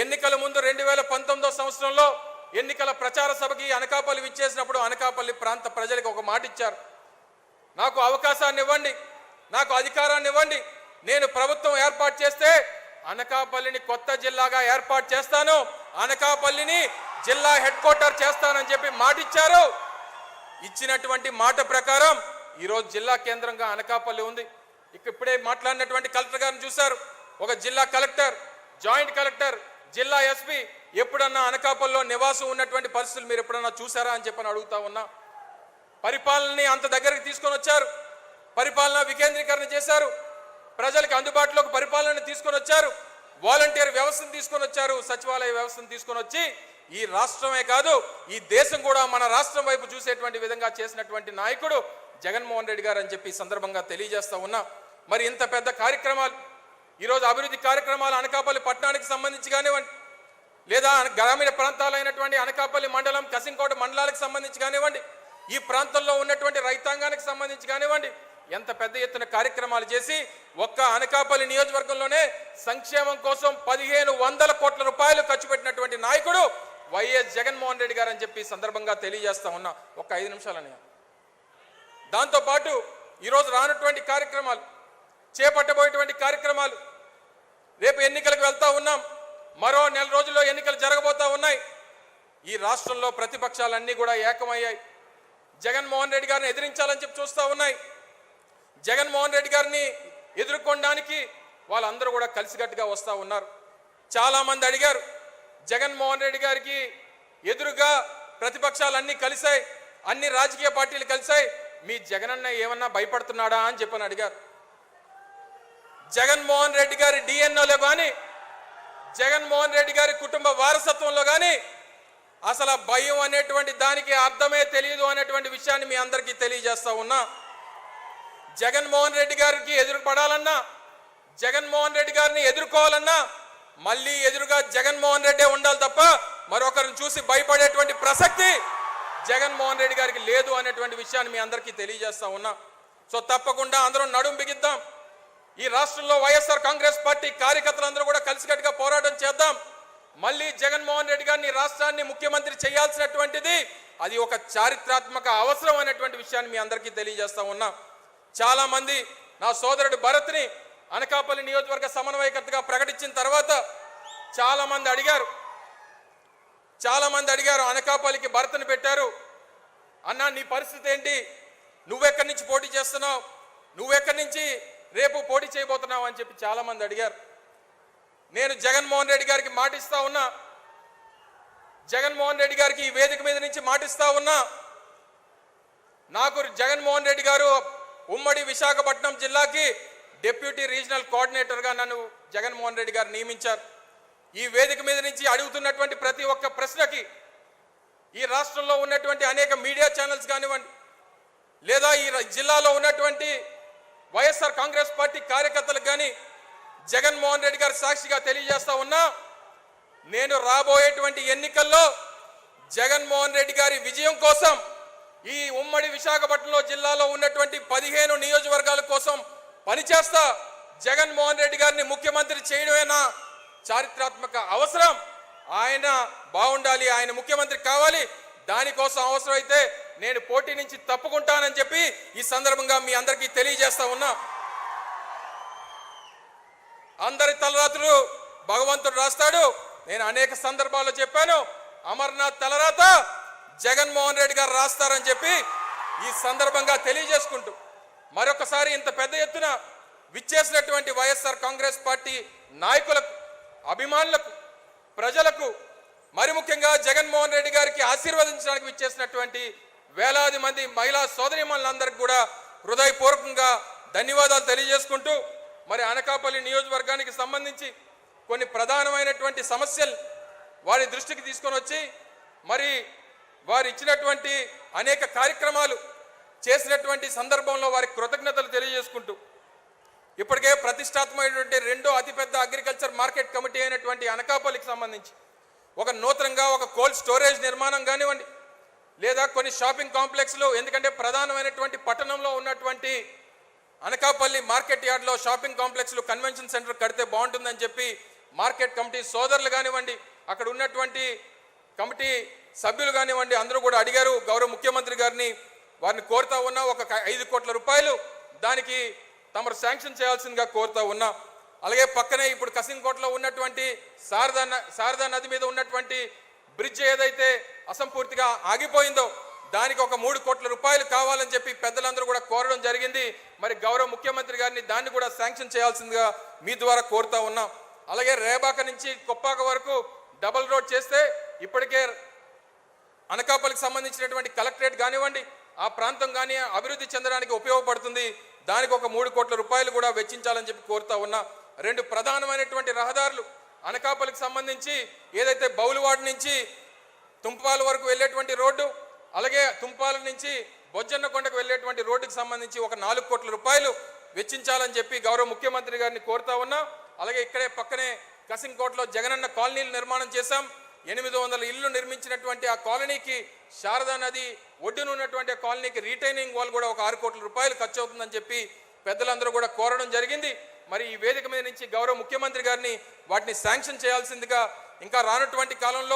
ఎన్నికల ముందు రెండు వేల పంతొమ్మిదో సంవత్సరంలో ఎన్నికల ప్రచార సభకి అనకాపల్లి విచ్చేసినప్పుడు అనకాపల్లి ప్రాంత ప్రజలకు ఒక మాట ఇచ్చారు. నాకు అవకాశాన్ని ఇవ్వండి నాకు అధికారాన్ని ఇవ్వండి నేను ప్రభుత్వం ఏర్పాటు చేస్తే అనకాపల్లిని కొత్త జిల్లాగా ఏర్పాటు చేస్తాను అనకాపల్లిని జిల్లా హెడ్ క్వార్టర్ చేస్తానని చెప్పి మాట ఇచ్చారు. ఇచ్చినటువంటి మాట ప్రకారం ఈరోజు జిల్లా కేంద్రంగా అనకాపల్లి ఉంది. ఇక ఇప్పుడే మాట్లాడినటువంటి కలెక్టర్ గారిని చూశారు. ఒక జిల్లా కలెక్టర్ జాయింట్ కలెక్టర్ జిల్లా ఎస్పీ ఎప్పుడన్నా అనకాపల్లో నివాసం ఉన్నటువంటి పరిస్థితులు మీరు ఎప్పుడన్నా చూసారా అని చెప్పని అడుగుతా ఉన్నా. పరిపాలనని అంత దగ్గరికి తీసుకొని వచ్చారు. పరిపాలన వికేంద్రీకరణ చేశారు. ప్రజలకు అందుబాటులోకి పరిపాలన తీసుకొని వచ్చారు. వాలంటీర్ వ్యవస్థను తీసుకొని వచ్చారు. సచివాలయ వ్యవస్థను తీసుకొని వచ్చి ఈ రాష్ట్రమే కాదు ఈ దేశం కూడా మన రాష్ట్రం వైపు చూసేటువంటి విధంగా చేసినటువంటి నాయకుడు జగన్మోహన్ రెడ్డి గారు అని చెప్పి సందర్భంగా తెలియజేస్తా ఉన్నా. మరి ఇంత పెద్ద కార్యక్రమాలు ఈరోజు అభివృద్ధి కార్యక్రమాలు అనకాపల్లి పట్టణానికి సంబంధించి కానివ్వండి లేదా గ్రామీణ ప్రాంతాలైనటువంటి అనకాపల్లి మండలం కసింకోట మండలాలకు సంబంధించి కానివ్వండి ఈ ప్రాంతంలో ఉన్నటువంటి రైతాంగానికి సంబంధించి కానివ్వండి ఎంత పెద్ద ఎత్తున కార్యక్రమాలు చేసి ఒక్క అనకాపల్లి నియోజకవర్గంలోనే సంక్షేమం కోసం పదిహేను వందల కోట్ల రూపాయలు ఖర్చు పెట్టినటువంటి నాయకుడు వైఎస్ జగన్మోహన్ రెడ్డి గారు అని చెప్పి సందర్భంగా తెలియజేస్తా ఉన్నా. ఒక ఐదు నిమిషాలని దాంతోపాటు ఈరోజు రానటువంటి కార్యక్రమాలు చేపట్టబోయేటువంటి కార్యక్రమాలు రేపు ఎన్నికలకు వెళ్తా ఉన్నాం. మరో నెల రోజుల్లో ఎన్నికలు జరగబోతా ఉన్నాయి. ఈ రాష్ట్రంలో ప్రతిపక్షాలన్నీ కూడా ఏకమయ్యాయి. జగన్మోహన్ రెడ్డి గారిని ఎదిరించాలని చెప్పి చూస్తూ ఉన్నాయి. జగన్మోహన్ రెడ్డి గారిని ఎదుర్కొనడానికి వాళ్ళందరూ కూడా కలిసికట్టుగా వస్తూ ఉన్నారు. చాలామంది అడిగారు జగన్మోహన్ రెడ్డి గారికి ఎదురుగా ప్రతిపక్షాలన్నీ కలిశాయి అన్ని రాజకీయ పార్టీలు కలిశాయి మీ జగనన్న ఏమన్నా భయపడుతున్నాడా? అని చెప్పని అడిగారు. జగన్మోహన్ రెడ్డి గారి డిఎన్ఓలో కానీ జగన్మోహన్ రెడ్డి గారి కుటుంబ వారసత్వంలో కానీ అసలు భయం అనేటువంటి దానికి అర్థమే తెలియదు అనేటువంటి విషయాన్ని మీ అందరికీ తెలియజేస్తా ఉన్నా. జగన్మోహన్ రెడ్డి గారికి ఎదురుపడాలన్నా జగన్మోహన్ రెడ్డి గారిని ఎదుర్కోవాలన్నా మళ్ళీ ఎదురుగా జగన్మోహన్ రెడ్డే ఉండాలి తప్ప మరొకరిని చూసి భయపడేటువంటి ప్రసక్తి జగన్మోహన్ రెడ్డి గారికి లేదు అనేటువంటి విషయాన్ని మీ అందరికీ తెలియజేస్తా ఉన్నా. సో తప్పకుండా అందరం నడుం బిగిద్దాం. ఈ రాష్ట్రంలో వైఎస్ఆర్ కాంగ్రెస్ పార్టీ కార్యకర్తలందరూ కూడా కలిసికట్టుగా పోరాటం చేద్దాం. మళ్ళీ జగన్మోహన్ రెడ్డి గారిని రాష్ట్రాన్ని ముఖ్యమంత్రి చేయాల్సినటువంటిది అది ఒక చారిత్రాత్మక అవసరం అనేటువంటి విషయాన్ని మీ అందరికీ తెలియజేస్తా ఉన్నా. చాలా మంది నా సోదరుడు భరత్ని అనకాపల్లి నియోజకవర్గ సమన్వయకర్తగా ప్రకటించిన తర్వాత చాలా మంది అడిగారు. చాలా మంది అడిగారు అనకాపల్లికి భరత్ని పెట్టారు. అన్నా నీ పరిస్థితి ఏంటి? నువ్వెక్కడి నుంచి పోటీ చేస్తున్నావు? నువ్వెక్కడి నుంచి రేపు పోటీ చేయబోతున్నావు అని చెప్పి చాలా మంది అడిగారు. నేను జగన్మోహన్ రెడ్డి గారికి మాటిస్తా ఉన్నా. జగన్మోహన్ రెడ్డి గారికి ఈ వేదిక మీద నుంచి మాటిస్తా ఉన్నా. నాకు జగన్మోహన్ రెడ్డి గారు ఉమ్మడి విశాఖపట్నం జిల్లాకి డిప్యూటీ రీజనల్ కోఆర్డినేటర్గా నన్ను జగన్మోహన్ రెడ్డి గారు నియమించారు. ఈ వేదిక మీద నుంచి అడుగుతున్నటువంటి ప్రతి ఒక్క ప్రశ్నకి ఈ రాష్ట్రంలో ఉన్నటువంటి అనేక మీడియా ఛానల్స్ కానివ్వండి లేదా ఈ జిల్లాలో ఉన్నటువంటి వైఎస్ఆర్ కాంగ్రెస్ పార్టీ కార్యకర్తలకు కానీ జగన్మోహన్ రెడ్డి గారి సాక్షిగా తెలియజేస్తా ఉన్నా నేను రాబోయేటువంటి ఎన్నికల్లో జగన్మోహన్ రెడ్డి గారి విజయం కోసం ఈ ఉమ్మడి విశాఖపట్నంలో జిల్లాలో ఉన్నటువంటి పదిహేను నియోజకవర్గాల కోసం పనిచేస్తా జగన్మోహన్ రెడ్డి గారిని ముఖ్యమంత్రి చేయడమేనా చారిత్రాత్మక అవసరం. ఆయన బాగుండాలి ఆయన ముఖ్యమంత్రి కావాలి. దానికోసం అవసరమైతే నేను పోటీ నుంచి తప్పుకుంటానని చెప్పి ఈ సందర్భంగా మీ అందరికీ తెలియజేస్తా ఉన్నా. అందరి తలరాత్రులు భగవంతుడు రాస్తాడు. నేను అనేక సందర్భాల్లో చెప్పాను అమర్నాథ్ తలరాత జగన్మోహన్ రెడ్డి గారు రాస్తారని చెప్పి ఈ సందర్భంగా తెలియజేసుకుంటూ మరొకసారి ఇంత పెద్ద ఎత్తున విచ్చేసినటువంటి వైఎస్ఆర్ కాంగ్రెస్ పార్టీ నాయకులకు అభిమానులకు ప్రజలకు మరి ముఖ్యంగా జగన్మోహన్ రెడ్డి గారికి ఆశీర్వదించడానికి విచ్చేసినటువంటి వేలాది మంది మహిళా సోదరిమణులందరికీ కూడా హృదయపూర్వకంగా ధన్యవాదాలు తెలియజేసుకుంటూ మరి అనకాపల్లి నియోజకవర్గానికి సంబంధించి కొన్ని ప్రధానమైనటువంటి సమస్యలు వారి దృష్టికి తీసుకొని వచ్చి మరి వారు ఇచ్చినటువంటి అనేక కార్యక్రమాలు చేసినటువంటి సందర్భంలో వారి కృతజ్ఞతలు తెలియజేసుకుంటూ ఇప్పటికే ప్రతిష్టాత్మకమైనటువంటి రెండో అతిపెద్ద అగ్రికల్చర్ మార్కెట్ కమిటీ అయినటువంటి అనకాపల్లికి సంబంధించి ఒక నూతనంగా ఒక కోల్డ్ స్టోరేజ్ నిర్మాణం కానివ్వండి లేదా కొన్ని షాపింగ్ కాంప్లెక్స్లు ఎందుకంటే ప్రధానమైనటువంటి పట్టణంలో ఉన్నటువంటి అనకాపల్లి మార్కెట్ యార్డ్లో షాపింగ్ కాంప్లెక్స్లు కన్వెన్షన్ సెంటర్ కడితే బాగుంటుందని చెప్పి మార్కెట్ కమిటీ సోదరులు కానివ్వండి అక్కడ ఉన్నటువంటి కమిటీ సభ్యులు కానివ్వండి అందరూ కూడా అడిగారు. గౌరవ ముఖ్యమంత్రి గారిని వారిని కోరుతా ఉన్నా ఒక ఐదు కోట్ల రూపాయలు దానికి తమరు శాంక్షన్ చేయాల్సిందిగా కోరుతా ఉన్నా. అలాగే పక్కనే ఇప్పుడు కసింకోటలో ఉన్నటువంటి శారదా న- శారదా నది మీద ఉన్నటువంటి బ్రిడ్జ్ ఏదైతే అసంపూర్తిగా ఆగిపోయిందో దానికి ఒక మూడు కోట్ల రూపాయలు కావాలని చెప్పి పెద్దలందరూ కూడా కోరడం జరిగింది. మరి గౌరవ ముఖ్యమంత్రి గారిని దాన్ని కూడా శాంక్షన్ చేయాల్సిందిగా మీ ద్వారా కోరుతా ఉన్నాం. అలాగే రేబాక నుంచి కొప్పాక వరకు డబల్ రోడ్ చేస్తే ఇప్పటికే అనకాపల్లికి సంబంధించినటువంటి కలెక్టరేట్ కానివ్వండి ఆ ప్రాంతం కానీ అభివృద్ధి చెందడానికి ఉపయోగపడుతుంది. దానికి ఒక మూడు కోట్ల రూపాయలు కూడా వెచ్చించాలని చెప్పి కోరుతా ఉన్నా. రెండు ప్రధానమైనటువంటి రహదారులు అనకాపల్లికి సంబంధించి ఏదైతే బౌలువాడ నుంచి తుంపాల వరకు వెళ్ళేటువంటి రోడ్డు అలాగే తుంపాల నుంచి బొజ్జన్న కొండకు వెళ్ళేటువంటి రోడ్డుకి సంబంధించి ఒక నాలుగు కోట్ల రూపాయలు వెచ్చించాలని చెప్పి గౌరవ ముఖ్యమంత్రి గారిని కోరుతా ఉన్నా. అలాగే ఇక్కడే పక్కనే కసింకోట్లో జగనన్న కాలనీలు నిర్మాణం చేశాం. ఎనిమిది వందల ఇల్లు నిర్మించినటువంటి ఆ కాలనీకి శారదా నది ఒడ్డున ఉన్నటువంటి ఆ కాలనీకి రీటైనింగ్ వాల్ కూడా ఒక ఆరు కోట్ల రూపాయలు ఖర్చు అవుతుందని చెప్పి పెద్దలందరూ కూడా కోరడం జరిగింది. మరి ఈ వేదిక మీద నుంచి గౌరవ ముఖ్యమంత్రి గారిని వాటిని శాంక్షన్ చేయాల్సిందిగా ఇంకా రానటువంటి కాలంలో